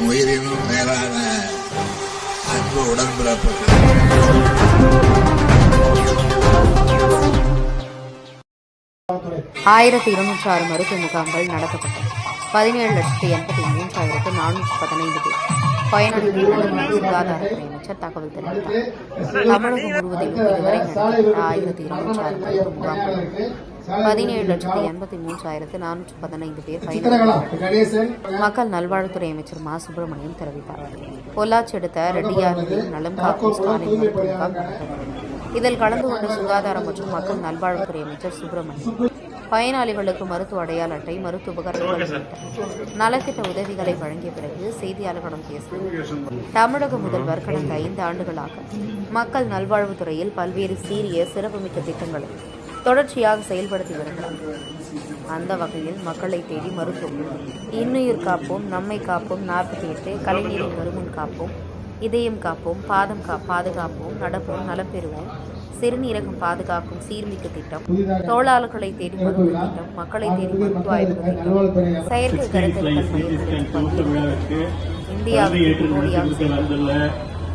என் உயிரினும் மேலான அன்பு உடன்பிறப்புகள். ஆயிரத்தி இருநூற்றி ஆறு மருத்துவ முகாம்கள் நடத்தப்பட்டன. பதினேழு லட்சத்தி எண்பத்தி மூன்றாயிரத்து நானூற்றி பதினைந்து பேர். பயனடைந்ததாக சுகாதாரத்துறை அமைச்சர் தகவல் தெரிவித்தார். தமிழகம் முழுவதிலும் இதுவரை நடத்தப்பட்ட ஆயிரத்தி இருநூற்றி ஆறு மருத்துவ முகாம்கள் பதினேழு லட்சத்தி எண்பத்தி மூன்றாயிரத்து நானூற்றி பதினைந்து பேர் மக்கள் நல்வாழ்வுத்துறை அமைச்சர் மா. சுப்பிரமணியன் தெரிவித்தார். பொள்ளாச்சி அடுத்த ரெட்டியாரில் நலம் காக்கும் ஸ்டாலின் மருத்துவ முகாம் நடத்தப்பட்டது இதில் கலந்து கொண்ட சுகாதாரம் மற்றும் மக்கள் நல்வாழ்வுத்துறை அமைச்சர் சுப்பிரமணியன் பயனாளிகளுக்கு மருத்துவ அடையாள அட்டை மருத்துவ உபகரணங்கள் நலத்திட்ட உதவிகளை வழங்கிய பிறகு செய்தியாளர்களிடம் பேசினார். தமிழக முதல்வர் கடந்த ஐந்து ஆண்டுகளாக மக்கள் நல்வாழ்வுத்துறையில் பல்வேறு சீரிய சிறப்புமிக்க திட்டங்களை தொடர்ச்சியாக செயல்படுத்தி வருகிறார். அந்த வகையில் மக்களை தேடி மருத்துவம். இன்னுயிர் காப்போம் நம்மை காப்போம் நாற்பத்தி எட்டு கலைஞரின் வருமுன் காப்போம் இதயம் காப்போம் பாதம் கா பாதுகாப்போம் நடப்போம் நலப்பெறுவோம் சிறுநீரகம் பாதுகாக்கும் சீர்மிக்க திட்டம் தொழிலாளர்களை தேடி மருத்துவ திட்டம் மக்களை தேடி மருத்துவ ஆய்வு திட்டம் செயற்கை கருத்தரித்தல் இந்தியாவில்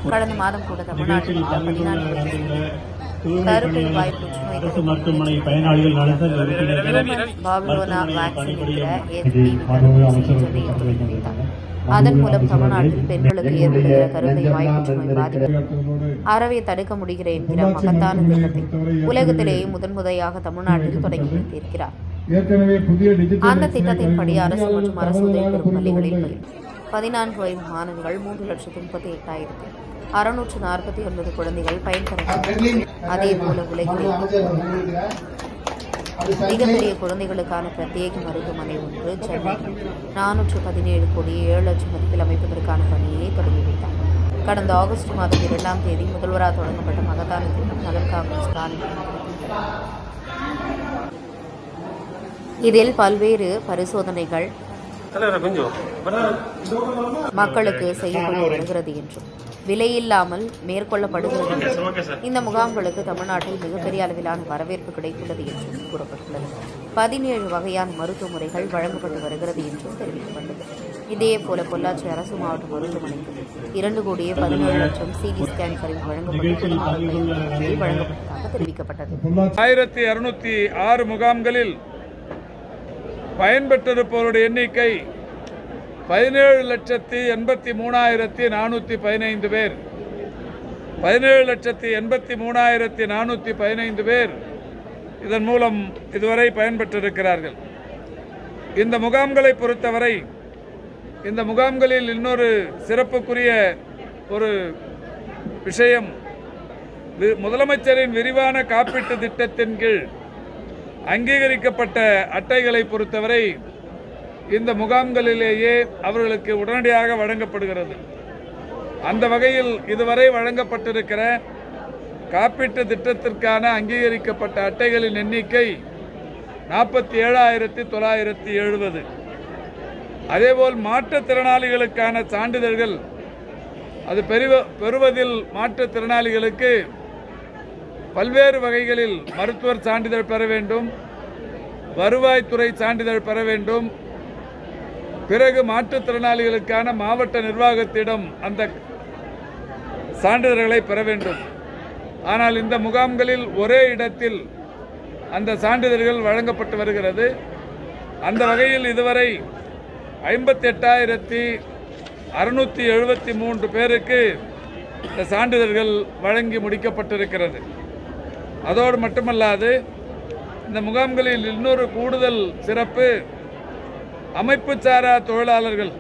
கடந்த மாதம் கூட தமிழ்நாட்டில் பதினான்கு கருப்பை வாய் புற்றுநோய் அரசு மருத்துவமனை பயனாளிகள் பாபுலோனா வேக்சின் அதன் மூலம் தமிழ்நாட்டில் பெண்களுக்கு ஏற்படுகிற கருப்பை வாய் புற்றுநோய் பாதிப்பு அறவே தடுக்க முடிகிற என்கிற மகத்தான திட்டத்தை உலகத்திலேயே முதன் முறையாக தமிழ்நாட்டில் தொடங்கி வைத்திருக்கிறார். ஏற்கனவே புதிய டிஜிட்டல் அந்த திட்டத்தின்படி அரசு மற்றும் அரசு உதவி பெறும் பள்ளிகளில் பதினான்கு வயது மாணவிகள் மூன்று லட்சத்து முப்பத்தி எட்டாயிரத்து அறுநூற்று நாற்பத்தி ஒன்பது குழந்தைகள் பயன்பெறும் அதே போல உலகிலே மிகப்பெரிய குழந்தைகளுக்கான பிரத்யேக மருத்துவமனை ஒன்று சென்னை. நானூற்று பதினேழு கோடி ஏழு லட்சம் மதிப்பில் அமைப்பதற்கான பணியை தொடங்கி வைத்தார். கடந்த ஆகஸ்ட் மாதம் இரண்டாம் தேதி முதல்வராக தொடங்கப்பட்ட மகத்தான திட்டம் நலன் காக்கும் ஸ்டாலின். இதில் பல்வேறு பரிசோதனைகள் மக்களுக்கு செய்யப்பட்டு வருகிறது என்றும். விலையில்லாமல் மேற்கொள்ளப்படுகிறது இந்த முகாம்களுக்கு தமிழ்நாட்டில் மிகப்பெரிய அளவிலான வரவேற்பு கிடைத்துள்ளது என்றும் கூறப்பட்டுள்ளது. பதினேழு வகையான மருத்துவ முறைகள் வழங்கப்பட்டு வருகிறது என்றும் தெரிவிக்கப்பட்டது. இதேபோல பொள்ளாச்சி அரசு மாவட்ட மருத்துவமனைக்கு இரண்டு கோடியே பதினேழு லட்சம் சிடி ஸ்கேன் கருவி வழங்கப்பட்டு வழங்கப்பட்டதாக தெரிவிக்கப்பட்டது. ஆயிரத்தி இருநூத்தி ஆறு முகாம்களில் பயன்பெற்றிருப்பவருடைய எண்ணிக்கை பதினேழு லட்சத்தி எண்பத்தி மூணாயிரத்தி நானூற்றி பதினைந்து பேர். பதினேழு லட்சத்தி எண்பத்தி மூணாயிரத்தி நானூற்றி பதினைந்து பேர் இதன் மூலம் இதுவரை பயன்பெற்றிருக்கிறார்கள். இந்த முகாம்களை பொறுத்தவரை இந்த முகாம்களில் இன்னொரு சிறப்புக்குரிய ஒரு விஷயம் முதலமைச்சரின் விரிவான காப்பீட்டு திட்டத்தின் கீழ் அங்கீகரிக்கப்பட்ட அட்டைகளை பொறுத்தவரை இந்த முகாம்களிலேயே அவர்களுக்கு உடனடியாக வழங்கப்படுகிறது. அந்த வகையில் இதுவரை வழங்கப்பட்டிருக்கிற காப்பீட்டு திட்டத்திற்கான அங்கீகரிக்கப்பட்ட அட்டைகளின் எண்ணிக்கை நாற்பத்தி ஏழாயிரத்தி தொள்ளாயிரத்தி எழுபது. அதேபோல் மாற்றுத்திறனாளிகளுக்கான சான்றிதழ்கள் அது பெறுவதில் மாற்றுத்திறனாளிகளுக்கு பல்வேறு வகைகளில் மருத்துவர் சான்றிதழ் பெற வேண்டும் வருவாய்த்துறை சான்றிதழ் பெற வேண்டும். பிறகு மாற்றுத்திறனாளிகளுக்கான மாவட்ட நிர்வாகத்திடம் அந்த சான்றிதழ்களை பெற வேண்டும். ஆனால் இந்த முகாம்களில் ஒரே இடத்தில் அந்த சான்றிதழ்கள் வழங்கப்பட்டு வருகிறது. அந்த வகையில் இதுவரை ஐம்பத்தெட்டாயிரத்தி அறுநூற்றி எழுபத்தி மூன்று பேருக்கு இந்த சான்றிதழ்கள் வழங்கி முடிக்கப்பட்டிருக்கிறது. அதோடு மட்டுமல்லாது இந்த முகாம்களில் இன்னொரு கூடுதல் சிறப்பு அமைப்புச்சாரா தொழிலாளர்கள்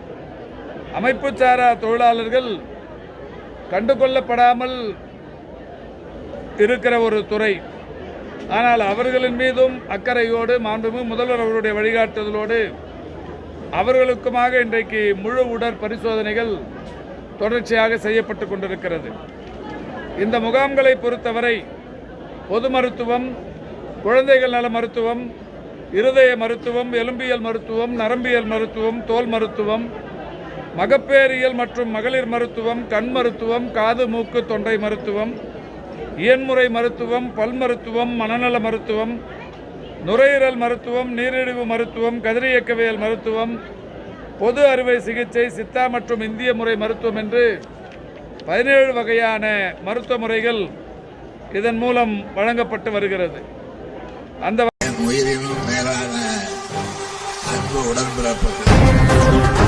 அமைப்புச்சாரா தொழிலாளர்கள் கண்டுகொள்ளப்படாமல் இருக்கிற ஒரு துறை. ஆனால் அவர்களின் மீதும் அக்கறையோடு மாண்புமிகு முதல்வர் அவருடைய வழிகாட்டுதலோடு அவர்களுக்குமாக இன்றைக்கு முழு உடற் பரிசோதனைகள் தொடர்ச்சியாக செய்யப்பட்டு கொண்டிருக்கிறது. இந்த முகாம்களை பொறுத்தவரை பொது மருத்துவம் குழந்தைகள் நல மருத்துவம் இருதய மருத்துவம் எலும்பியல் மருத்துவம் நரம்பியல் மருத்துவம் தோல் மருத்துவம் மகப்பேறியல் மற்றும் மகளிர் மருத்துவம் கண் மருத்துவம் காது மூக்கு தொண்டை மருத்துவம் இயன்முறை மருத்துவம் பல் மருத்துவம் மனநல மருத்துவம் நுரையீரல் மருத்துவம் நீரிழிவு மருத்துவம் கதிரியக்கவியல் மருத்துவம் பொது அறுவை சிகிச்சை சித்தா மற்றும் இந்திய முறை மருத்துவம் என்று பதினேழு வகையான மருத்துவ முறைகள் இதன் மூலம் வழங்கப்பட்டு வருகிறது. அந்த உயிரினும் மேலான அன்பு உடன்பிறப்புகள்